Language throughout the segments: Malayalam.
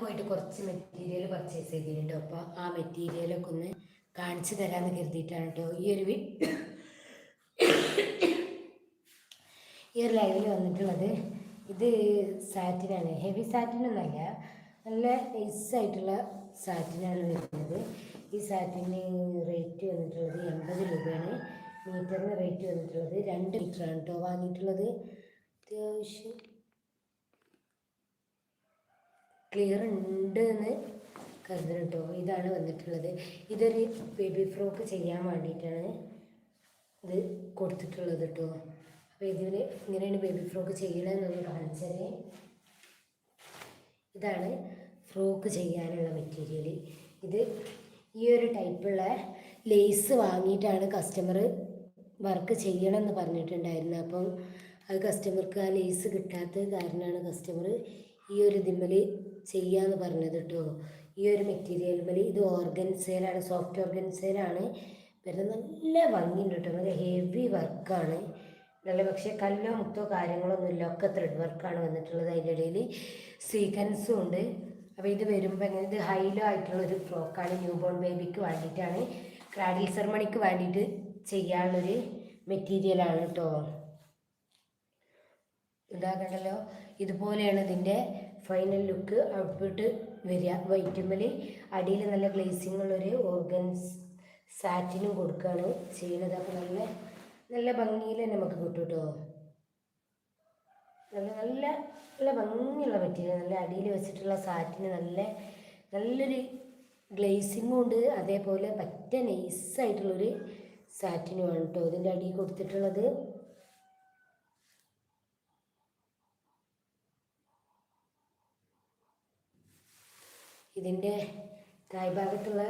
പോയിട്ട് കുറച്ച് മെറ്റീരിയൽ പർച്ചേസ് ചെയ്തിട്ടുണ്ട്. അപ്പോൾ ആ മെറ്റീരിയലൊക്കെ ഒന്ന് കാണിച്ചു തരാമെന്ന് കരുതിയിട്ടാണ് കേട്ടോ ഈ ഒരു ഈ ഒരു ലൈവിൽ വന്നിട്ടുള്ളത്. ഇത് സാറ്റിനാണ് ഹെവി സാറ്റിനൊന്നല്ല നല്ല നൈസായിട്ടുള്ള സാറ്റിനാണ് വരുന്നത്. ഈ സാറ്റിന് റേറ്റ് വന്നിട്ടുള്ളത് എൺപത് രൂപയാണ്. മീറ്ററിന് റേറ്റ് വന്നിട്ടുള്ളത് രണ്ട് മീറ്ററാണ് കേട്ടോ വാങ്ങിയിട്ടുള്ളത്. അത്യാവശ്യം ക്ലിയർ ഉണ്ട് എന്ന് കരുതണം കേട്ടോ ഇതാണ് വന്നിട്ടുള്ളത്. ഇതൊരു ബേബി ഫ്രോക്ക് ചെയ്യാൻ വേണ്ടിയിട്ടാണ് ഇത് കൊടുത്തിട്ടുള്ളത് കേട്ടോ അപ്പോൾ ഇതിന് ഇങ്ങനെയാണ് ബേബി ഫ്രോക്ക് ചെയ്യണമെന്നൊന്ന് കാണിച്ചതേ ഇതാണ് ഫ്രോക്ക് ചെയ്യാനുള്ള മെറ്റീരിയൽ ഇത് ഈ ഒരു ടൈപ്പുള്ള ലേസ് വാങ്ങിയിട്ടാണ് കസ്റ്റമർ വർക്ക് ചെയ്യണം എന്ന് പറഞ്ഞിട്ടുണ്ടായിരുന്നത്. അപ്പം അത് കസ്റ്റമർക്ക് ആ ലേസ് കിട്ടാത്തത് കാരണമാണ് കസ്റ്റമർ ഈ ഒരു ഇതിമ്മൽ ചെയ്യാന്ന് പറഞ്ഞത് കേട്ടോ ഈ ഒരു മെറ്റീരിയൽ മെറ്റീരിയൽമൽ ഇത് ഓർഗൻസേലാണ് സോഫ്റ്റ് ഓർഗൻസേലാണ് വരുന്നത് നല്ല ഭംഗിയുണ്ട് കേട്ടോ നല്ല ഹെവി വർക്കാണ് നല്ല പക്ഷേ കല്ലോ മുത്തോ കാര്യങ്ങളൊന്നും ഇല്ല. ഒക്കെ ത്രെഡ് വർക്കാണ് വന്നിട്ടുള്ളത് അതിന്റെ ഇടയിൽ സീക്വൻസും ഉണ്ട്. അപ്പോൾ ഇത് വരുമ്പോൾ എങ്ങനെ ഇത് ഹൈലോ ആയിട്ടുള്ള ഒരു ഫ്രോക്കാണ് ന്യൂ ബോൺ ബേബിക്ക് വേണ്ടിയിട്ടാണ്. ക്രാഡിൽ സെർമണിക്ക് വേണ്ടിയിട്ട് ചെയ്യാനുള്ളൊരു മെറ്റീരിയലാണ് കേട്ടോ ഇതാകണ്ടല്ലോ ഇതുപോലെയാണ് ഇതിന്റെ ഫൈനൽ ലുക്ക് ഔട്ട്പുട്ട് വരിക. വൈറ്റുമ്മൽ അടിയിൽ നല്ല ഗ്ലേസിംഗ് ഉള്ളൊരു ഓർഗൻസ് സാറ്റിനും കൊടുക്കുകയാണ് ചെയ്യുന്നത്. അപ്പോൾ നല്ല നല്ല ഭംഗിയിൽ നമുക്ക് കിട്ടും കേട്ടോ നല്ല നല്ല നല്ല ഭംഗിയുള്ള മെറ്റീരിയൽ നല്ല അടിയിൽ വെച്ചിട്ടുള്ള സാറ്റിന് നല്ല നല്ലൊരു ഗ്ലേസിങ്ങും ഉണ്ട്. അതേപോലെ പറ്റ നൈസായിട്ടുള്ളൊരു സാറ്റിനുമാണ് കേട്ടോ ഇതിന്റെ അടിയിൽ കൊടുത്തിട്ടുള്ളത്. ഇതിന്റെ തായ്ഭാഗത്തുള്ള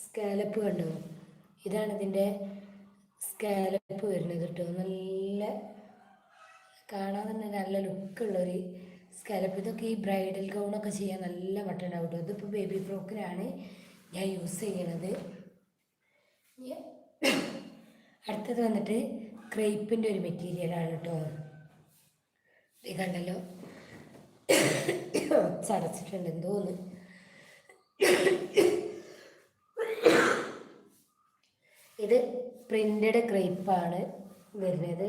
സ്കാലപ്പ് കണ്ടോ? ഇതാണ് ഇതിന്റെ സ്കാലപ്പ് വരുന്നത് കേട്ടോ. നല്ല കാണാൻ തന്നെ നല്ല ലുക്കുള്ളൊരു സ്കാലപ്പ് ഇതൊക്കെ ഈ ബ്രൈഡൽ ഗൗണൊക്കെ ചെയ്യാൻ നല്ല മട്ടുണ്ടാവും കേട്ടോ. ഇതിപ്പോൾ ബേബി ഫ്രോക്കിനാണ് ഞാൻ യൂസ് ചെയ്യണത്. അടുത്തത് വന്നിട്ട് ക്രേപ്പിന്റെ ഒരു മെറ്റീരിയലാണ് കേട്ടോ. ഇത് കണ്ടല്ലോ. ചടച്ചിട്ടുണ്ട് എന്തോന്ന്. ഇത് പ്രിന്റഡ് ക്രേപ്പാണ് വരുന്നത്.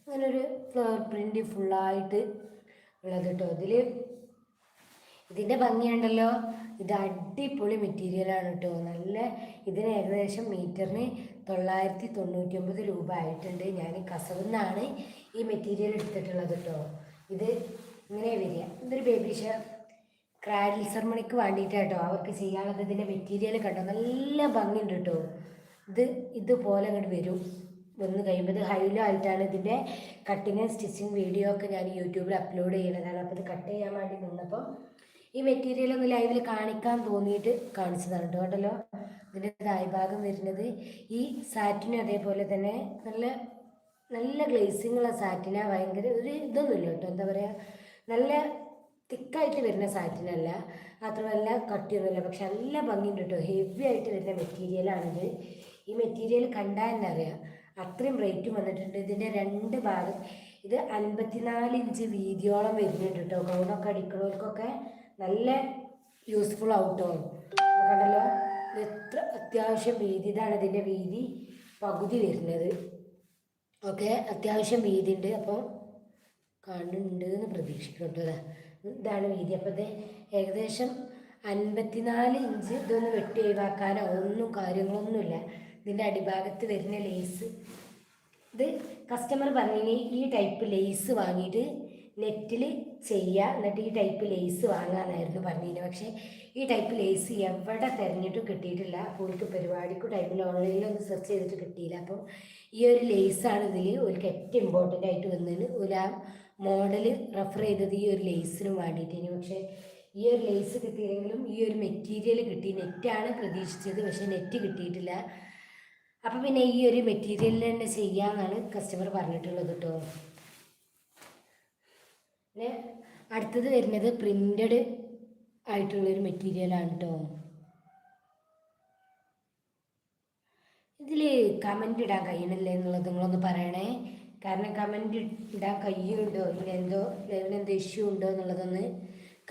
അങ്ങനൊരു ഫ്ലവർ പ്രിന്റ് ഫുള്ളായിട്ട് ഉള്ളത് കേട്ടോ ഇതിൽ ഇതിന്റെ ഭംഗിയുണ്ടല്ലോ. ഇത് അടിപൊളി മെറ്റീരിയലാണ് കേട്ടോ നല്ല ഇതിന് ഏകദേശം മീറ്ററിന് തൊള്ളായിരത്തി തൊണ്ണൂറ്റി ഒമ്പത് രൂപ ആയിട്ടുണ്ട്. ഞാൻ കസവുന്നാണ് ഈ മെറ്റീരിയൽ എടുത്തിട്ടുള്ളത് കേട്ടോ ഇത് ഇങ്ങനെ വരിക. ഇതൊരു ബേബി ഷ ക്രാഡിൽ സെർമണിക്ക് വേണ്ടിയിട്ടാട്ടോ അവർക്ക് ചെയ്യാനുള്ളത് ഇതിന്റെ മെറ്റീരിയൽ കണ്ടോ? നല്ല ഭംഗിയുണ്ട് കേട്ടോ ഇത് ഇതുപോലെ അങ്ങോട്ട് വരും. വന്ന് കഴിയുമ്പോൾ ഇത് ഹൈലോ ആയിട്ടാണ് ഇതിന്റെ കട്ടിങ് സ്റ്റിച്ചിങ് വീഡിയോ ഒക്കെ ഞാൻ യൂട്യൂബിൽ അപ്ലോഡ് ചെയ്യുന്നതാണ് അപ്പോൾ ഇത് കട്ട് ചെയ്യാൻ വേണ്ടി നിന്നപ്പോൾ ഈ മെറ്റീരിയൽ ഒന്ന് ലൈവിൽ കാണിക്കാൻ തോന്നിയിട്ട് കാണിച്ചതാണ് കേട്ടോ കേട്ടല്ലോ ഇതിന്റെ തായ്ഭാഗം വരുന്നത് ഈ സാറ്റിനും അതേപോലെ തന്നെ നല്ല നല്ല ഗ്ലേസിങ്ങുള്ള സാറ്റിന ഭയങ്കര ഒരു ഇതൊന്നുമില്ല കേട്ടോ എന്താ പറയുക നല്ല തിക്കായിട്ട് വരുന്ന സാറ്റിനല്ല മാത്രമല്ല കട്ടിയൊന്നുമില്ല. പക്ഷെ നല്ല ഭംഗിയുണ്ട് കേട്ടോ ഹെവി ആയിട്ട് വരുന്ന മെറ്റീരിയലാണിത് ഈ മെറ്റീരിയൽ കണ്ടാൽ തന്നെ അറിയാം അത്രയും റേറ്റ് വന്നിട്ടുണ്ട്. ഇതിന്റെ രണ്ട് ഭാഗം ഇത് അൻപത്തിനാല് ഇഞ്ച് വീതിയോളം വരുന്നുണ്ട് കേട്ടോ ഗൗണൊക്കെ അടിക്കുന്നവർക്കൊക്കെ നല്ല യൂസ്ഫുൾ ആവട്ടോ. കണ്ടല്ലോ? എത്ര അത്യാവശ്യം വീതി ഇതാണ് ഇതിന്റെ വീതി പകുതി വരുന്നത്. ഓക്കെ? അത്യാവശ്യം വീതി ഉണ്ട്. അപ്പോൾ കാണുന്നുണ്ട് എന്ന് പ്രതീക്ഷിക്കുന്നു കേട്ടോ ഇതാണ് വീതി. അപ്പോൾ ഇത് ഏകദേശം അൻപത്തിനാല് ഇഞ്ച് ഇതൊന്ന് വെട്ടി ഒഴിവാക്കാനോ. ഒന്നും കാര്യങ്ങളൊന്നുമില്ല. ഇതിന്റെ അടിഭാഗത്ത് വരുന്ന ലേസ് ഇത് കസ്റ്റമർ പറഞ്ഞിനി ഈ ടൈപ്പ് ലേസ് വാങ്ങിയിട്ട് നെറ്റിൽ ചെയ്യുക എന്നിട്ട് ഈ ടൈപ്പ് ലേസ് വാങ്ങാമെന്നായിരുന്നു പറഞ്ഞിരുന്നത് പക്ഷേ ഈ ടൈപ്പ് ലേസ് എവിടെ തിരഞ്ഞിട്ടും കിട്ടിയിട്ടില്ല. കൂടുതൽ പരിപാടിക്കും ടൈമിൽ ഓൺലൈനിലൊന്നും സെർച്ച് ചെയ്തിട്ട് കിട്ടിയില്ല. അപ്പം ഈ ഒരു ലേസാണ് ഇതിൽ ഒരിക്കൽ ഏറ്റവും ഇമ്പോർട്ടന്റ് ആയിട്ട് വന്നതിന് ഒരു ആ മോഡൽ റെഫർ ചെയ്തത് ഈ ഒരു ലേസിനും വേണ്ടിയിട്ടേന്. പക്ഷേ ഈ ഒരു ലേസ് കിട്ടിയില്ലെങ്കിലും ഈ ഒരു മെറ്റീരിയൽ കിട്ടി. നെറ്റാണ് പ്രതീക്ഷിച്ചത്. പക്ഷേ നെറ്റ് കിട്ടിയിട്ടില്ല. അപ്പം പിന്നെ ഈ ഒരു മെറ്റീരിയലിൽ തന്നെ ചെയ്യാമെന്നാണ് കസ്റ്റമർ പറഞ്ഞിട്ടുള്ളത് കേട്ടോ പിന്നെ അടുത്തത് വരുന്നത് പ്രിന്റഡ് ആയിട്ടുള്ളൊരു മെറ്റീരിയലാണ് കേട്ടോ ഇതിൽ കമന്റ് ഇടാൻ കഴിയണില്ലേ എന്നുള്ളത് നിങ്ങളൊന്ന് പറയണേ. കാരണം കമന്റ് ഇടാൻ കഴിയുന്നുണ്ടോ? ഇല്ല എന്തോ ലെവലെന്തോ ഇഷ്യൂ ഉണ്ടോ എന്നുള്ളതൊന്ന്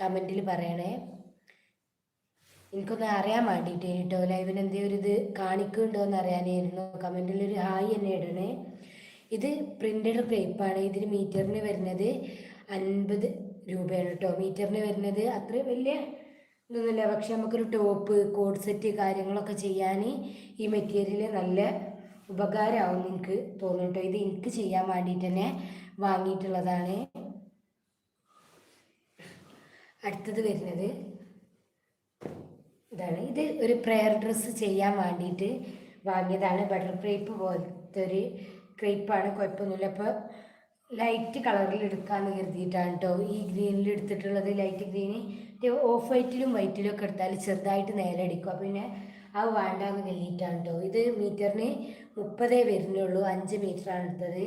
കമന്റിൽ പറയണേ. എനിക്കൊന്ന് അറിയാൻ വേണ്ടിയിട്ട് കേട്ടോ ലൈവിന് എന്തെങ്കിലും ഇത് കാണിക്കുന്നുണ്ടോ എന്ന് അറിയാനായിരുന്നു. കമന്റിൽ ഒരു ഹായ് എന്നെ ഇടണേ. ഇത് പ്രിന്റഡ് ക്രേപ്പാണ് ഇതിന് മീറ്ററിന് വരുന്നത് അൻപത് രൂപയാണ് കേട്ടോ മീറ്ററിന് വരുന്നത് അത്രയും വലിയ ഇതൊന്നുമില്ല. പക്ഷെ നമുക്കൊരു ടോപ്പ് കോഡ് സെറ്റ് കാര്യങ്ങളൊക്കെ ചെയ്യാൻ ഈ മെറ്റീരിയൽ നല്ല ഉപകാരമാവും എനിക്ക് തോന്നുന്നു കേട്ടോ ഇത് എനിക്ക് ചെയ്യാൻ വേണ്ടിയിട്ട് തന്നെ വാങ്ങിയിട്ടുള്ളതാണ്. അടുത്തത് വരുന്നത് ഇതാണ്. ഇത് ഒരു പ്രെയർ ഡ്രസ്സ് ചെയ്യാൻ വേണ്ടിയിട്ട് വാങ്ങിയതാണ്. ബട്ടർ ക്രേപ്പ് പോലത്തെ ഒരു ക്രേപ്പാണ് കുഴപ്പമൊന്നുമില്ല. അപ്പോൾ ലൈറ്റ് കളറിൽ എടുക്കാമെന്ന് കരുതിയിട്ടാണ് കേട്ടോ ഈ ഗ്രീനിൽ എടുത്തിട്ടുള്ളത് ലൈറ്റ് ഗ്രീന് ഓഫ് വൈറ്റിലും വൈറ്റിലും ഒക്കെ എടുത്താൽ ചെറുതായിട്ട് നേരെ അടിക്കും. പിന്നെ അത് വേണ്ടാന്ന് കരുതിയിട്ടാണ് കേട്ടോ ഇത് മീറ്ററിന് മുപ്പതേ വരുന്നുള്ളൂ. അഞ്ച് മീറ്ററാണ് എടുത്തത്.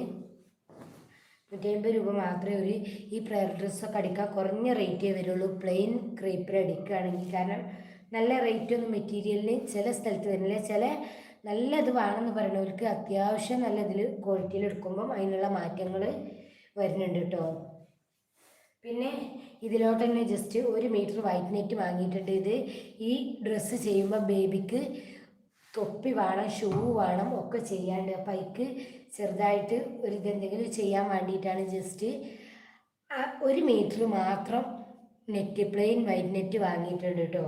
നൂറ്റമ്പത് രൂപ മാത്രമേ ഒരു ഈ പ്രയർ ഡ്രസ്സൊക്കെ അടിക്കാൻ കുറഞ്ഞ റേറ്റേ വരുള്ളൂ. പ്ലെയിൻ ക്രേപ്പിൽ അടിക്കുകയാണെങ്കിൽ. കാരണം നല്ല റേറ്റ് ഒന്നും മെറ്റീരിയലിന് ചില സ്ഥലത്ത് വരുന്നില്ല ചില നല്ല ഇത് വേണമെന്ന് പറയുന്നവർക്ക് അത്യാവശ്യം നല്ല ഇതിൽ ക്വാളിറ്റിയിൽ എടുക്കുമ്പം അതിനുള്ള മാറ്റങ്ങൾ വരുന്നുണ്ട് കേട്ടോ പിന്നെ ഇതിലോട്ട് തന്നെ ജസ്റ്റ് ഒരു മീറ്റർ വൈറ്റ് നെറ്റ് വാങ്ങിയിട്ടുണ്ട്. ഇത് ഈ ഡ്രസ്സ് ചെയ്യുമ്പോൾ ബേബിക്ക് തൊപ്പി വേണം ഷൂ വേണം ഒക്കെ ചെയ്യാണ്ട്. അപ്പം അതിക്ക് ചെറുതായിട്ട് ഒരു ഇതെന്തെങ്കിലും ചെയ്യാൻ വേണ്ടിയിട്ടാണ് ജസ്റ്റ് ഒരു മീറ്റർ മാത്രം നെറ്റ് പ്ലെയിൻ വൈറ്റ് നെറ്റ് വാങ്ങിയിട്ടുണ്ട് കേട്ടോ.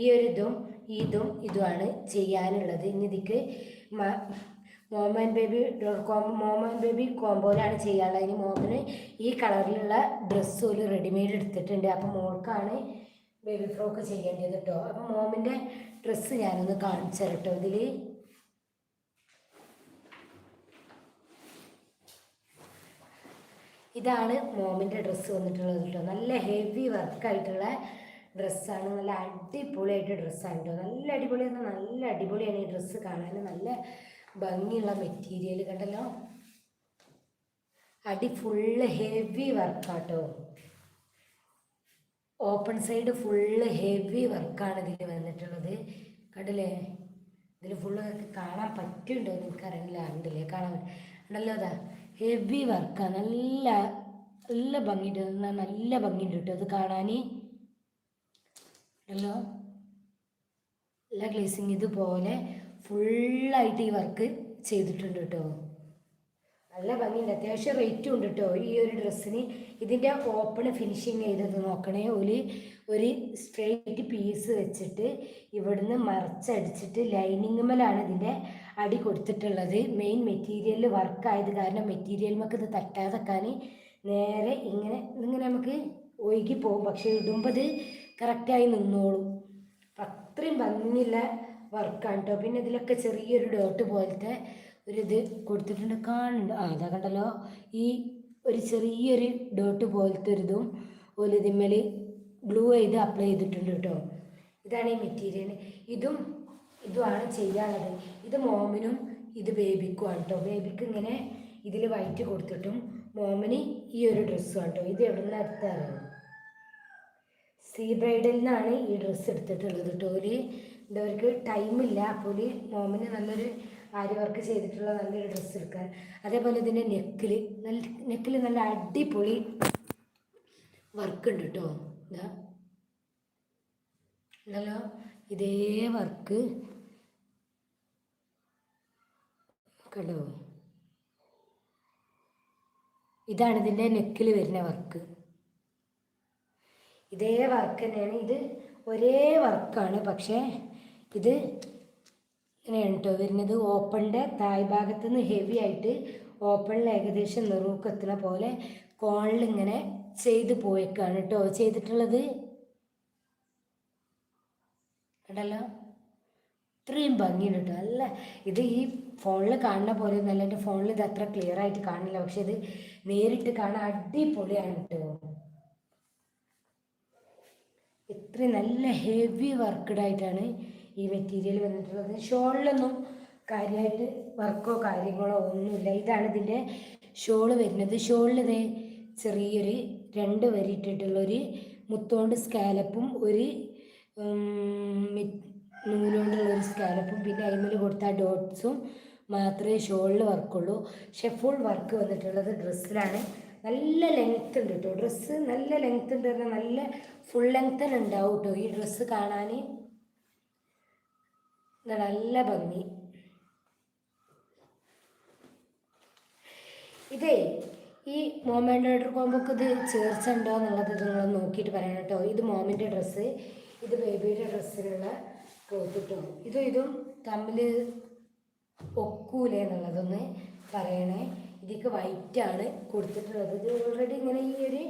ഈ ഒരു ഇതും ഇതും ഇതുമാണ് ചെയ്യാനുള്ളത്. ഇനി ഇതിക്ക് moman baby dot com moman baby കോംബോയിലാണ് ചെയ്യാനുള്ളത്. ഇനി മോമന് ഈ കളറിലുള്ള ഡ്രസ്സ് ഒരു റെഡിമെയ്ഡ് എടുത്തിട്ടുണ്ട്. അപ്പം മോൾക്കാണ് ബേബി ഫ്രോക്ക് ചെയ്യേണ്ടത് കേട്ടോ. അപ്പം മോമിന്റെ ഡ്രസ്സ് ഞാനൊന്ന് കാണിച്ചു തരട്ടോ ഇതിൽ ഇതാണ് മോമിന്റെ ഡ്രസ്സ് വന്നിട്ടുള്ളത് കേട്ടോ. നല്ല ഹെവി വർക്കായിട്ടുള്ള ഡ്രസ്സാണ് നല്ല അടിപൊളിയായിട്ട് ഡ്രസ്സാണ് കേട്ടോ. നല്ല അടിപൊളി നല്ല അടിപൊളിയാണ് ഈ ഡ്രസ്സ് കാണാൻ. നല്ല ഭംഗിയുള്ള മെറ്റീരിയൽ കണ്ടല്ലോ. അടി ഫുള്ള് ഹെവി വർക്കാട്ടോ ഓപ്പൺ സൈഡ് ഫുള്ള് ഹെവി വർക്കാണ് ഇതിൽ വന്നിട്ടുള്ളത്. കണ്ടില്ലേ? ഇതിൽ ഫുള്ള് കാണാൻ പറ്റുന്നുണ്ടോ? എന്ന് എനിക്കറിയില്ല ഉണ്ടല്ലേ? കാണാൻ ഉണ്ടല്ലോ അതാ. ഹെവി വർക്കാണ് നല്ല നല്ല ഭംഗിയുണ്ട്. നല്ല ഭംഗിയുണ്ട് കേട്ടോ അത് കാണാൻ ഉണ്ടല്ലോ? എല്ലാ ഗ്ലേസിങ് ഇതുപോലെ ഫുള്ളായിട്ട് ഈ വർക്ക് ചെയ്തിട്ടുണ്ട് കേട്ടോ. നല്ല ഭംഗിയുണ്ട്. അത്യാവശ്യം റേറ്റും ഉണ്ട് കേട്ടോ ഈ ഒരു ഡ്രസ്സിന് ഇതിന്റെ ഓപ്പൺ ഫിനിഷിങ് ചെയ്തത് നോക്കണേ. ഒരു ഒരു സ്ട്രെയിറ്റ് പീസ് വെച്ചിട്ട് ഇവിടുന്ന് മറച്ചടിച്ചിട്ട് ലൈനിങ് മേലാണ് ഇതിന്റെ അടി കൊടുത്തിട്ടുള്ളത്. മെയിൻ മെറ്റീരിയലിൽ വർക്കായത് കാരണം മെറ്റീരിയൽ നമുക്ക് ഇത് തട്ടാതെക്കാൻ നേരെ ഇങ്ങനെ ഇങ്ങനെ നമുക്ക് ഒഴുകി പോകും. പക്ഷേ ഇടുമ്പോൾ ഇത് കറക്റ്റായി നിന്നോളും. അത്രയും ഭംഗിയുള്ള വർക്കാണ് കേട്ടോ പിന്നെ ഇതിലൊക്കെ ചെറിയൊരു ഡോട്ട് പോലത്തെ ഒരു ഇത് കൊടുത്തിട്ടുണ്ട്. കാണുന്നുണ്ട്. ആ അതാ കണ്ടല്ലോ. ഈ ഒരു ചെറിയൊരു ഡോട്ട് പോലത്തെ ഒരു ഇതും ഒരു ഇതിന്മേൽ ബ്ലൂ ചെയ്ത് അപ്ലൈ ചെയ്തിട്ടുണ്ട് കേട്ടോ. ഇതാണ് ഈ മെറ്റീരിയൽ ഇതും ഇതുമാണ് ചെയ്യാനുള്ളത്. ഇത് മോമിനും ഇത് ബേബിക്കുമാണ് കേട്ടോ. ബേബിക്ക് ഇങ്ങനെ ഇതിൽ വൈറ്റ് കൊടുത്തിട്ടും മോമിന് ഈ ഒരു ഡ്രസ്സും കേട്ടോ. ഇത് എവിടെ നിന്ന് എടുത്തറിയാം സീ ബ്രൈഡിൽ നിന്നാണ് ഈ ഡ്രസ്സ് എടുത്തിട്ടുള്ളത് കേട്ടോ. ഒരു ഇതവർക്ക് ടൈമില്ല അപ്പോൾ മോമിന് നല്ലൊരു ആര്യ വർക്ക് ചെയ്തിട്ടുള്ള നല്ലൊരു ഡ്രസ്സ് എടുക്കാൻ. അതേപോലെ ഇതിന്റെ നെക്കിൽ നല്ല നെക്കിൽ നല്ല അടിപൊളി വർക്ക് ഉണ്ട് കേട്ടോ ഇതാ ഇതേ വർക്ക് കണ്ടോ? ഇതാണ് ഇതിന്റെ നെക്കിൽ വരുന്ന വർക്ക് ഇതേ വർക്ക് തന്നെയാണ്. ഇത് ഒരേ വർക്കാണ് പക്ഷേ ഇത് ഇങ്ങനെയാണ് കേട്ടോ വരുന്നത്. ഓപ്പണിന്റെ തായ് ഭാഗത്ത് നിന്ന് ഹെവി ആയിട്ട് ഓപ്പണിൽ ഏകദേശം നെറൂക്കെത്തുന്ന പോലെ കോണിൽ ഇങ്ങനെ ചെയ്ത് പോയേക്കാണ് കേട്ടോ. ചെയ്തിട്ടുള്ളത് കണ്ടല്ലോ? ഇത്രയും ഭംഗിയുണ്ട് കേട്ടോ. അല്ല ഇത് ഈ ഫോണിൽ കാണുന്ന പോലെ ഒന്നല്ല എന്റെ ഫോണിൽ ഇത് അത്ര ക്ലിയർ ആയിട്ട് കാണില്ല. പക്ഷെ ഇത് നേരിട്ട് കാണാൻ അടിപൊളിയാണ് കേട്ടോ. ഇത്രയും നല്ല ഹെവി വർക്ക്ഡ് ആയിട്ടാണ് ഈ മെറ്റീരിയൽ വന്നിട്ടുള്ളത്. ഷോളിലൊന്നും കാര്യമായിട്ട് വർക്കോ കാര്യങ്ങളോ ഒന്നുമില്ല. ഇതാണ് ഇതിന്റെ ഷോൾ വരുന്നത്. ഷോളിൽ ഇതേ ചെറിയൊരു രണ്ട് വരി ഇട്ടിട്ടുള്ളൊരു മുത്തോണ്ട് സ്കാലപ്പും ഒരു നൂലുകൊണ്ടുള്ള ഒരു സ്കാലപ്പും പിന്നെ അതിൽ കൊടുത്ത ഡോട്ട്സും മാത്രമേ ഷോളിൽ വർക്കുള്ളൂ. പക്ഷെ ഫുൾ വർക്ക് വന്നിട്ടുള്ളത് ഡ്രസ്സിലാണ്. നല്ല ലെങ്ത് ഉണ്ട് കേട്ടോ ഡ്രസ്സ് നല്ല ലെങ്ത് ഉണ്ട് നല്ല ഫുൾ ലെങ്തൻ ഉണ്ടാവും കേട്ടോ ഈ ഡ്രസ്സ് കാണാൻ. നല്ല ഭംഗി. ഇതേ ഈ മോമന്റെ കോമ്പൊക്കെ ഇത് ചേർച്ച ഉണ്ടോ എന്നുള്ളത് നിങ്ങൾ നോക്കിയിട്ട് പറയണം കേട്ടോ. ഇത് മോമിന്റെ ഡ്രസ്സ് ഇത് ബേബിയുടെ ഡ്രസ്സിലുള്ള ക്ലോത്ത് കേട്ടോ ഇതും ഇതും തമ്മിൽ ഒക്കൂലേ എന്നുള്ളതൊന്ന് പറയണേ. ഇതിക്ക് വൈറ്റാണ് കൊടുത്തിട്ടുള്ളത്. ഇത് ഓൾറെഡി ഇങ്ങനെ ഈ ഒരു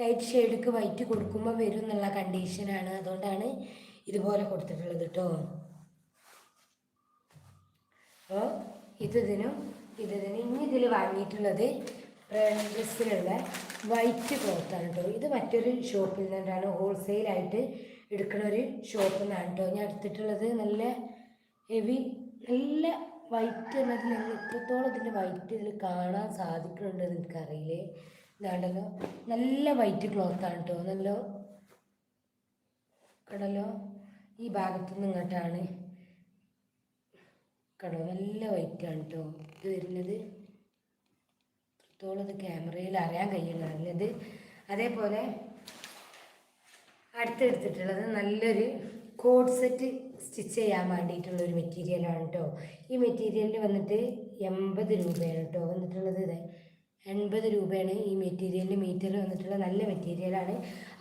ലൈറ്റ് ഷെയ്ഡൊക്കെ വൈറ്റ് കൊടുക്കുമ്പോൾ വരും എന്നുള്ള കണ്ടീഷനാണ് അതുകൊണ്ടാണ് ഇതുപോലെ കൊടുത്തിട്ടുള്ളത് കേട്ടോ അപ്പോൾ ഇതിനും ഇതിനും ഇനി ഇതിൽ വാങ്ങിയിട്ടുള്ളത് ഡ്രസ്സിലുള്ള വൈറ്റ് ക്ലോത്താണ് കേട്ടോ ഇത് മറ്റൊരു ഷോപ്പിൽ നിന്നാണ് ഹോൾസെയിലായിട്ട് എടുക്കുന്ന ഒരു ഷോപ്പിൽ നിന്നാണ് കേട്ടോ ഞാൻ എടുത്തിട്ടുള്ളത് നല്ല ഹെവി നല്ല വൈറ്റ് എന്നതിൽ ഞങ്ങൾ എത്രത്തോളം ഇതിന്റെ വൈറ്റ് ഇതിൽ കാണാൻ സാധിക്കുന്നുണ്ടെന്ന് എനിക്കറിയില്ലേ ഇതാണ്ടല്ലോ നല്ല വൈറ്റ് ക്ലോത്താണ് കേട്ടോ നല്ല കടലോ ഈ ഭാഗത്തു നിന്ന് ഇങ്ങോട്ടാണ്. കടോ നല്ല വൈറ്റാണ് കേട്ടോ ഇത് വരുന്നത് എത്രത്തോളം ഇത് ക്യാമറയിൽ അറിയാൻ കഴിയുന്നത് അതേപോലെ അടുത്തെടുത്തിട്ടുള്ളത് നല്ലൊരു കോഡ് സെറ്റ് സ്റ്റിച്ച് ചെയ്യാൻ വേണ്ടിയിട്ടുള്ള ഒരു മെറ്റീരിയലാണ് കേട്ടോ ഈ മെറ്റീരിയലിന് വന്നിട്ട് എൺപത് രൂപയാണ് കേട്ടോ വന്നിട്ടുള്ളത് ഇത്. എൺപത് രൂപയാണ് ഈ മെറ്റീരിയലിന് മീറ്റർ വന്നിട്ടുള്ള നല്ല മെറ്റീരിയലാണ്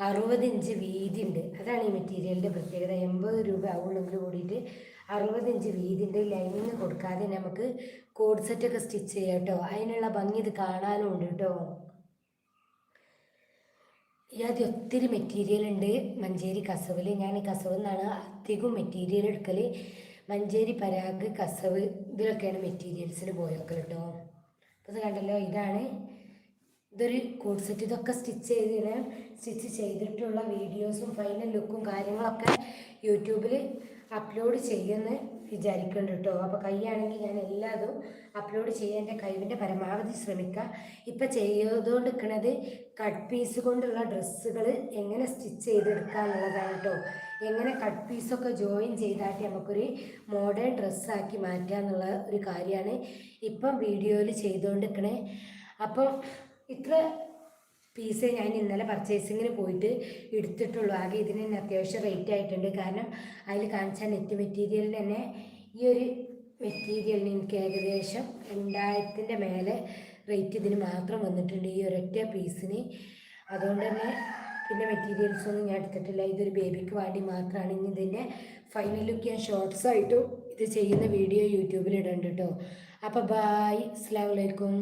അറുപത് ഇഞ്ച് വീതി ഉണ്ട് അതാണ് ഈ മെറ്റീരിയലിന്റെ പ്രത്യേകത. എൺപത് രൂപ ആവുള്ളെങ്കിൽ കൂടിയിട്ട്. അറുപത് ഇഞ്ച് വീതിന്റെ ലൈനിങ് കൊടുക്കാതെ നമുക്ക് കോഡ് സെറ്റൊക്കെ സ്റ്റിച്ച് ചെയ്യാം കേട്ടോ. അതിനുള്ള ഭംഗി ഇത് കാണാനും ഉണ്ട് കേട്ടോ ഇതിനകത്ത് ഒത്തിരി മെറ്റീരിയൽ ഉണ്ട്. മഞ്ചേരി കസവിൽ ഞാൻ ഈ കസവിൽ നിന്നാണ് അധികം മെറ്റീരിയൽ എടുക്കൽ മഞ്ചേരി പരാഗ് കസവ് ഇതിലൊക്കെയാണ് മെറ്റീരിയൽസിൽ പോയൊക്കെ കേട്ടോ. അപ്പോൾ കണ്ടല്ലോ ഇതാണ് ഇതൊരു കോഡ് സെറ്റ് ഇതൊക്കെ സ്റ്റിച്ച് ചെയ്തിന് സ്റ്റിച്ച് ചെയ്തിട്ടുള്ള വീഡിയോസും ഫൈനൽ ലുക്കും കാര്യങ്ങളൊക്കെ യൂട്യൂബിൽ അപ്ലോഡ് ചെയ്യുമെന്ന് വിചാരിക്കുന്നുണ്ട് കേട്ടോ അപ്പോൾ കൈയാണെങ്കിൽ ഞാൻ എല്ലാതും അപ്ലോഡ് ചെയ്യാൻ എന്റെ കഴിവിന്റെ പരമാവധി ശ്രമിക്കുക ഇപ്പം ചെയ്തുകൊണ്ട് നിൽക്കുന്നത് കട്ട് പീസ് കൊണ്ടുള്ള ഡ്രസ്സുകൾ എങ്ങനെ സ്റ്റിച്ച് ചെയ്തെടുക്കുക എന്നുള്ളതാണ് കേട്ടോ എങ്ങനെ കട്ട് പീസൊക്കെ ജോയിൻ ചെയ്താട്ട് നമുക്കൊരു മോഡേൺ ഡ്രസ്സാക്കി മാറ്റുക എന്നുള്ള ഒരു കാര്യമാണ് ഇപ്പം വീഡിയോയിൽ ചെയ്തുകൊണ്ട് നിൽക്കണേ അപ്പം ഇത്ര പീസ് ഞാൻ ഇന്നലെ പർച്ചേസിങ്ങിന് പോയിട്ട് എടുത്തിട്ടുള്ളൂ. ആകെ ഇതിന് തന്നെ അത്യാവശ്യം റേറ്റ് ആയിട്ടുണ്ട്. കാരണം അതിൽ കാണിച്ച നെറ്റ് മെറ്റീരിയലിന് തന്നെ ഈ ഒരു മെറ്റീരിയലിന് എനിക്ക് ഏകദേശം രണ്ടായിരത്തിന്റെ മേലെ റേറ്റ് ഇതിന് മാത്രം വന്നിട്ടുണ്ട് ഈ ഒരൊറ്റ പീസിന് അതുകൊണ്ട് തന്നെ പിന്നെ മെറ്റീരിയൽസ് ഒന്നും ഞാൻ എടുത്തിട്ടില്ല. ഇതൊരു ബേബിക്ക് വേണ്ടി മാത്രമാണ്. ഇനി ഇതിന്റെ ഫൈനൽ ലുക്ക് ഞാൻ ഷോർട്സ് ആയിട്ടും ഇത് ചെയ്യുന്ന വീഡിയോ യൂട്യൂബിൽ ഇടുന്നുണ്ട് കേട്ടോ അപ്പോൾ ബായ് അസ്സാം വലൈക്കും